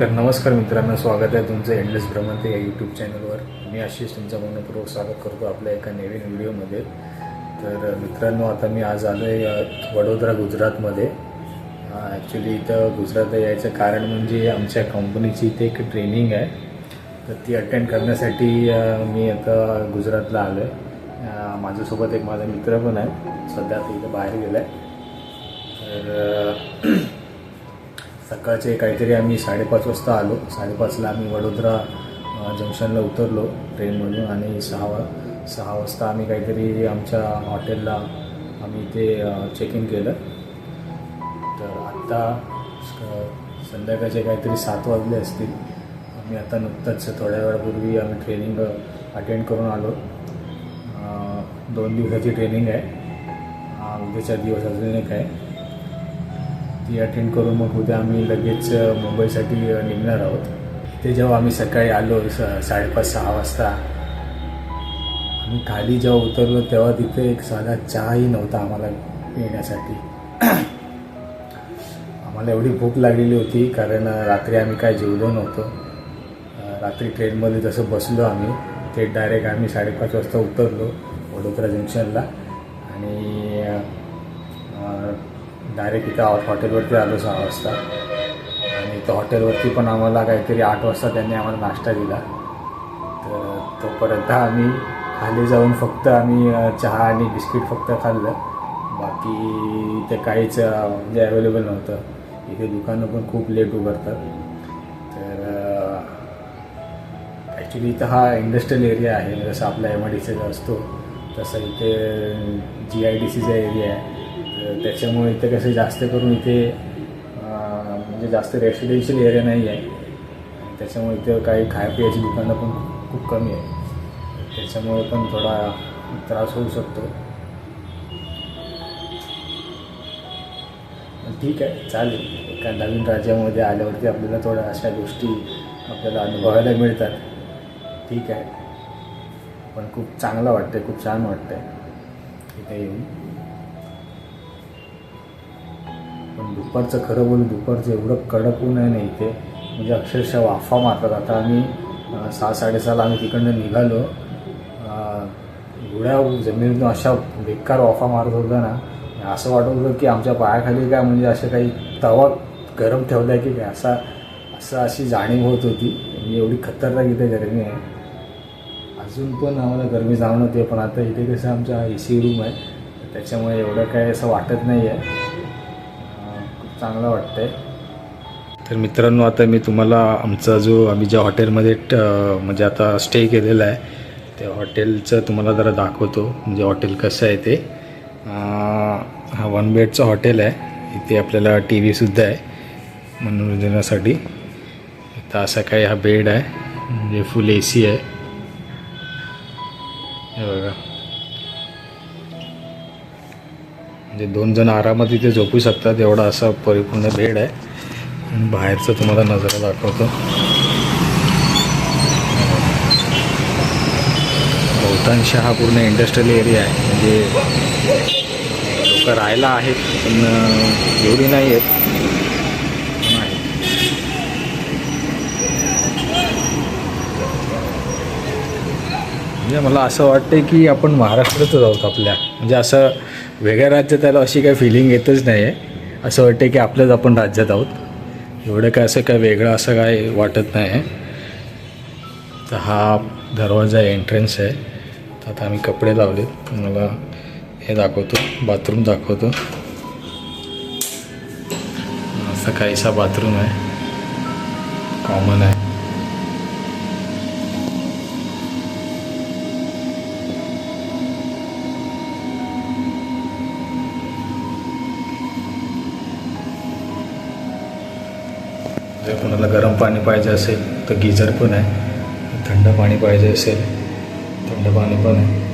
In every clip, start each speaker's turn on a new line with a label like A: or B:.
A: तर नमस्कार मित्रांनो स्वागत आहे तुमचं एंडलेस भ्रमंत या यूट्यूब चॅनलवर मी आशिष तुमचं मनपूर्वक स्वागत करतो आपल्या एका नवीन व्हिडिओमध्ये. तर मित्रांनो आता मी आज आलो आहे वडोदरा गुजरातमध्ये. ॲक्च्युली इथं गुजरातला यायचं कारण म्हणजे आमच्या कंपनीची इथे एक ट्रेनिंग आहे. तर ती अटेंड करण्यासाठी मी आता गुजरातला आलो आहे माझ्यासोबत एक माझा मित्र पण आहे. सध्या तो इथं बाहेर गेला आहे तर सकाळचे काहीतरी आम्ही साडेपाच वाजता आलो. साडेपाचला आम्ही वडोदरा जंक्शनला उतरलो ट्रेनमधून आणि सहा वा सहा वाजता आम्ही काहीतरी आमच्या हॉटेलला आम्ही ते चेक इन केलं. तर आत्ता स- संध्याकाळचे काहीतरी सात वाजले असतील. आम्ही आता नुकतंच थोड्या वेळापूर्वी आम्ही ट्रेनिंग अटेंड करून आलो. दोन दिवसाची ट्रेनिंग आहे. उद्याच्या दिवस अजून एक आहे. ती अटेंड करून मग उद्या आम्ही लगेच मुंबईसाठी निघणार आहोत. ते जेव्हा आम्ही सकाळी आलो स साडेपाच सहा वाजता आम्ही खाली जेव्हा उतरलो तेव्हा तिथे एक साधा चहाही नव्हता आम्हाला पिण्यासाठी. आम्हाला एवढी भूक लागलेली होती कारण रात्री आम्ही काय जेवलो नव्हतो. रात्री ट्रेनमध्ये जसं बसलो आम्ही ते डायरेक्ट आम्ही साडेपाच वाजता उतरलो वडोदरा जंक्शनला आणि डायरेक्ट इथं हॉटेलवरती आलो सहा वाजता. आणि इथं हॉटेलवरती पण आम्हाला काहीतरी आठ वाजता त्यांनी आम्हाला नाश्ता दिला. तर तोपर्यंत आम्ही खाली जाऊन फक्त आम्ही चहा आणि बिस्किट फक्त खाल्लं. बाकी इथे काहीच म्हणजे अवेलेबल नव्हतं. इथे दुकानं पण खूप लेट उघडतात. तर ॲक्च्युली इथं हा इंडस्ट्रियल एरिया आहे. जसं आपला एम आय डी सीचा असतो तसं इथे जी आय डी सीचा एरिया आहे. त्याच्यामुळे इथे कसं जास्त करून इथे म्हणजे जास्त रेसिडेन्शियल एरिया नाही आहे. त्याच्यामुळे इथे काही खाय पियाची दुकानं पण खूप कमी आहे त्याच्यामुळे पण थोडा त्रास होऊ शकतो. ठीक आहे चालेल. एका नवीन राज्यामध्ये आल्यावरती आपल्याला थोड्या अशा गोष्टी आपल्याला अनुभवायला मिळतात. ठीक आहे. पण खूप चांगलं वाटतं खूप छान वाटतं इथे येऊन. दुपारचं खरं बोलून दुपारचं एवढं कडक ऊन आहे ना इथे. म्हणजे अक्षरशः वाफा मारतात. आता आम्ही सहा साडेसहाला आम्ही तिकडनं निघालो. एवढ्या जमिनीतून अशा बेकार वाफा मारत होता ना. असं वाटत होतं की आमच्या पायाखाली काय म्हणजे असं काही तवा गरम ठेवला आहे की काय? असा असं अशी जाणीव होत होती. म्हणजे एवढी खतरनाक इथे गरमी आहे. अजून पण आम्हाला गरमी जाणवते पण आता इथे कसं आमचा ए सी रूम आहे. त्याच्यामुळे एवढं काय असं वाटत नाही आहे चांगलं वाटतंय. तर मित्रांनो आता मी तुम्हाला आमचा जो आम्ही ज्या हॉटेलमध्ये ट- म्हणजे आता स्टे केलेला आहे त्या हॉटेलचं तुम्हाला जरा दाखवतो म्हणजे हॉटेल कसं आहे ते. हा वन बेडचं हॉटेल आहे. इथे आपल्याला टी व्हीसुद्धा आहे मनोरंजनासाठी. तर असा काही हा बेड आहे म्हणजे फुल ए सी आहे. हे बघा. म्हणजे दोन जण आरामात इथे झोपू शकतात एवढा असा परिपूर्ण बेड आहे. बाहेरचं तुम्हाला नजरा दाखवतो. बहुतांश हा पूर्ण इंडस्ट्रियल एरिया आहे. म्हणजे लोक राहायला आहेत पण एवढी नाही आहेत. आहेत. म्हणजे मला असं वाटतं की आपण महाराष्ट्रातच आहोत आपल्या. म्हणजे असं वेगळ्या राज्यात आलो अशी काही फिलिंग येतच नाही आहे असं वाटते की आपल्याच आपण राज्यात आहोत. एवढं काय असं काय वेगळं असं काय वाटत नाही आहे तर हा दरवाजा एंट्रन्स आहे. तर आता आम्ही कपडे लावलेत. मला हे दाखवतो. बाथरूम दाखवतो. असं काहीसा बाथरूम आहे. कॉमन आहे. जर कोणाला गरम पाणी पाहिजे असेल तर गिझर पण आहे. थंड पाणी पाहिजे असेल थंड पाणी पण आहे.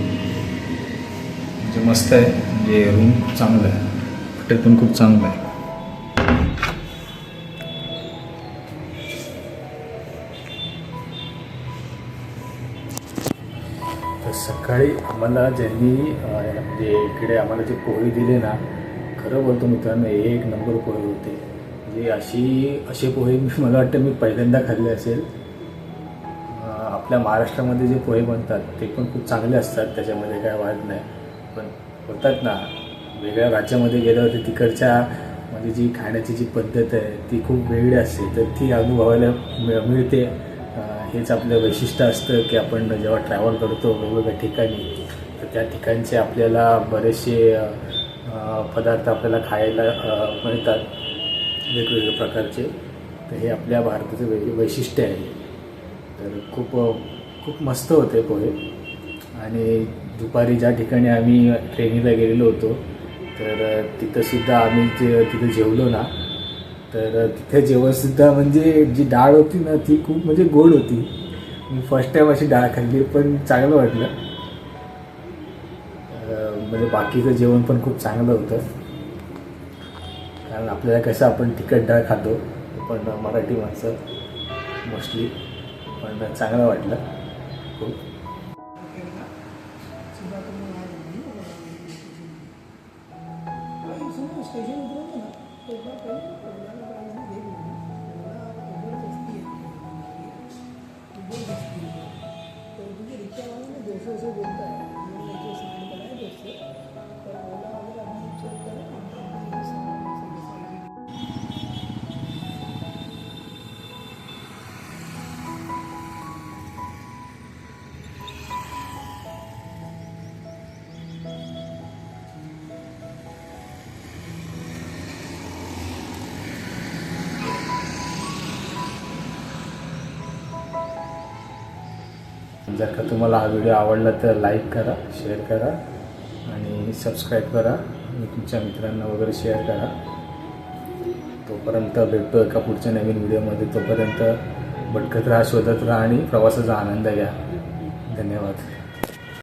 A: म्हणजे मस्त आहे. म्हणजे रूम चांगलं आहे. हॉटेल पण खूप चांगलं आहे. तर सकाळी आम्हाला ज्यांनी म्हणजे इकडे आम्हाला जे पोहे दिले ना खरं बोलतो मित्रांनो एक नंबर पोहे होते. म्हणजे अशी असे पोहे मी मला वाटतं मी पहिल्यांदा खाल्ले असेल. आपल्या महाराष्ट्रामध्ये जे पोहे बनतात ते पण खूप चांगले असतात त्याच्यामध्ये काय वाद नाही. पण होतात ना वेगळ्या राज्यामध्ये गेल्यावर तिकडच्या म्हणजे जी खाण्याची जी पद्धत आहे ती खूप वेगळी असते. तर ती अनुभवायला मिळ- मिळते. हेच आपलं वैशिष्ट्य असतं की आपण जेव्हा ट्रॅव्हल करतो वेगवेगळ्या ठिकाणी तर त्या ठिकाणचे आपल्याला बरेचसे पदार्थ आपल्याला खायला मिळतात. वेगवेगळ्या प्रकारचे. तर हे आपल्या भारताचं वै वैशिष्ट्य आहे. तर खूप खूप मस्त होते पोहे. आणि दुपारी ज्या ठिकाणी आम्ही ट्रेनिंगला गेलेलो होतो तर तिथंसुद्धा आम्ही जे तिथं जेवलो ना तर तिथे जेवणसुद्धा म्हणजे जी डाळ होती ना ती खूप म्हणजे गोड होती. मी फर्स्ट टाईम अशी डाळ खाल्ली पण चांगलं वाटलं. म्हणजे बाकीचं जेवण पण खूप चांगलं होतं. कारण आपल्याला कसं आपण तिखट डाळ खातो पण मराठी माणसं मोस्टली पण चांगलं वाटलं. खूप. जर का तुम्हाला हा व्हिडिओ आवडला तर लाईक करा शेअर करा आणि सबस्क्राईब करा. आणि तुमच्या मित्रांना वगैरे शेअर करा. तोपर्यंत भेटतो एका पुढच्या नवीन व्हिडिओमध्ये. तोपर्यंत भटकत राहा शोधत राहा आणि प्रवासाचा आनंद घ्या. धन्यवाद.